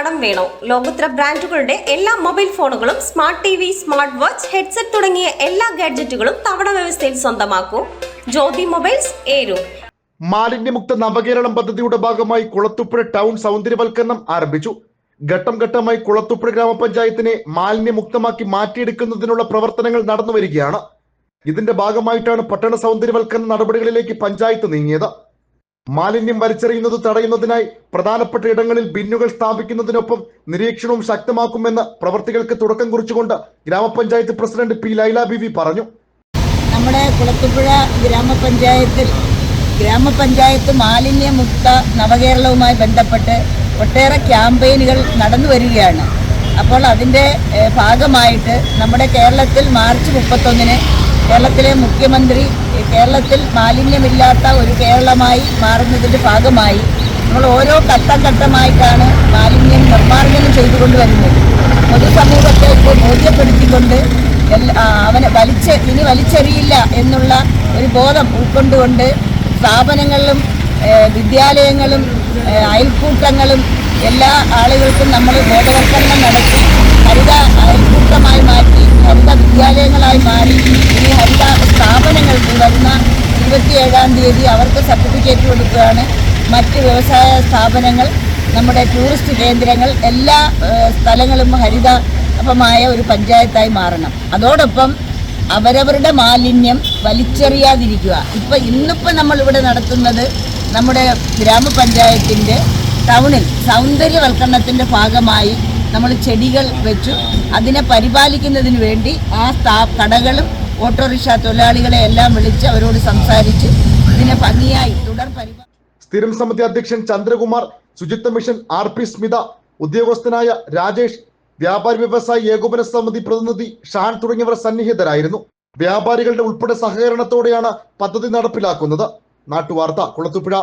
കടം വേണോ? ലോകോത്തര ബ്രാൻഡുകളുടെ എല്ലാ മൊബൈൽ ഫോണുകളും smart T V smart watch headset തുടങ്ങിയ എല്ലാ ഗാഡ്ജറ്റുകളും തവണ വ്യവസ്ഥയിൽ സ്വന്തമാക്കൂ. ജ്യോതി മൊബൈൽസ് ഏരു. മാലിന്യമുക്ത നവകേരളം പദ്ധതിയുടെ ഭാഗമായി കുളത്തുപ്പുഴ ടൗൺ സൗന്ദര്യവൽക്കരണം ആരംഭിച്ചു. ഘട്ടം ഘട്ടമായി കുളത്തുപ്പുഴ ഗ്രാമപഞ്ചായത്തിനെ മാലിന്യമുക്തമാക്കി മാറ്റിയെടുക്കുന്നതിനുള്ള പ്രവർത്തനങ്ങൾ നടന്നു വരികയാണ് ഇതിന്റെ ഭാഗമായിട്ടാണ് പട്ടണ സൗന്ദര്യവൽക്കരണ നടപടികളിലേക്ക് പഞ്ചായത്ത് നീങ്ങിയത്. മാലിന്യം വലിച്ചെറിയുന്നത് തടയുന്നതിനായി പ്രധാനപ്പെട്ട ഇടങ്ങളിൽ ബിന്നുകൾ സ്ഥാപിക്കുന്നതിനൊപ്പം നിരീക്ഷണവും ശക്തമാക്കുമെന്ന് പ്രവർത്തികൾക്ക് തുടക്കം കുറിച്ചുകൊണ്ട് ഗ്രാമപഞ്ചായത്ത് പ്രസിഡന്റ് പി ലൈല ബിവി പറഞ്ഞു. നമ്മുടെ കുളത്തുപുഴ ഗ്രാമപഞ്ചായത്തിൽ ഗ്രാമപഞ്ചായത്ത് മാലിന്യമുക്ത നവകേരളവുമായി ബന്ധപ്പെട്ട് ഒട്ടേറെ ക്യാമ്പയിനുകൾ നടന്നു വരികയാണ്. അപ്പോൾ അതിന്റെ ഭാഗമായിട്ട് നമ്മുടെ കേരളത്തിൽ മാർച്ച് മുപ്പത്തൊന്നിന് കേരളത്തിലെ മുഖ്യമന്ത്രി കേരളത്തിൽ മാലിന്യമില്ലാത്ത ഒരു കേരളമായി മാറുന്നതിന്റെ ഭാഗമായി നമ്മൾ ഓരോ ഘട്ടഘട്ടമായിട്ടാണ് മാലിന്യം നിർമ്മാർജനം ചെയ്തുകൊണ്ട് വരുന്നത് ഇപ്പോൾ ബോധ്യപ്പെടുത്തിക്കൊണ്ട് അവനെ വലിച്ച് ഇനി വലിച്ചെറിയില്ല എന്നുള്ള ഒരു ബോധം ഉൾക്കൊണ്ടുകൊണ്ട് സ്ഥാപനങ്ങളിലും വിദ്യാലയങ്ങളും അയൽക്കൂട്ടങ്ങളും എല്ലാ ആളുകൾക്കും നമ്മൾ ബോധവൽക്കരണം നടത്തി ഹരിത അയൽക്കൂട്ടമായി മാറ്റി ഹരിത വിദ്യാലയങ്ങളായി മാറി സ്ഥാപനങ്ങൾക്ക് വരുന്ന ഇരുപത്തിയേഴാം തീയതി അവർക്ക് സർട്ടിഫിക്കറ്റ് കൊടുക്കുകയാണ്. മറ്റ് വ്യവസായ സ്ഥാപനങ്ങൾ നമ്മുടെ ടൂറിസ്റ്റ് കേന്ദ്രങ്ങൾ എല്ലാ സ്ഥലങ്ങളും ഹരിതമായ ഒരു പഞ്ചായത്തായി മാറണം. അതോടൊപ്പം അവരവരുടെ മാലിന്യം വലിച്ചെറിയാതിരിക്കുക. ഇപ്പം ഇന്നിപ്പോൾ നമ്മളിവിടെ നടത്തുന്നത് നമ്മുടെ ഗ്രാമപഞ്ചായത്തിന്റെ ടൗണിൽ സൗന്ദര്യവൽക്കരണത്തിന്റെ ഭാഗമായി നമ്മൾ ചെടികൾ വെച്ചു. അതിനെ പരിപാലിക്കുന്നതിന് വേണ്ടി ആ സ്ഥാ കടകളും ഓട്ടോറിക്ഷ തൊഴിലാളികളെ എല്ലാം വിളിച്ച് അവരോട് സംസാരിച്ച് ഇതിനെ ഭംഗിയായി തുടർ പരിപാടി സ്ഥിരം സമിതി അധ്യക്ഷൻ ചന്ദ്രകുമാർ ശുചിത്വ മിഷൻ ആർ പി സ്മിത ഉദ്യോഗസ്ഥനായ രാജേഷ് വ്യാപാരി വ്യവസായി ഏകോപന സമിതി പ്രതിനിധി ഷാൻ തുടങ്ങിയവർ സന്നിഹിതരായിരുന്നു. വ്യാപാരികളുടെ ഉൾപ്പെടെ സഹകരണത്തോടെയാണ് പദ്ധതി നടപ്പിലാക്കുന്നത്. നാട്ടുവാർത്ത കുളത്തുപുഴ.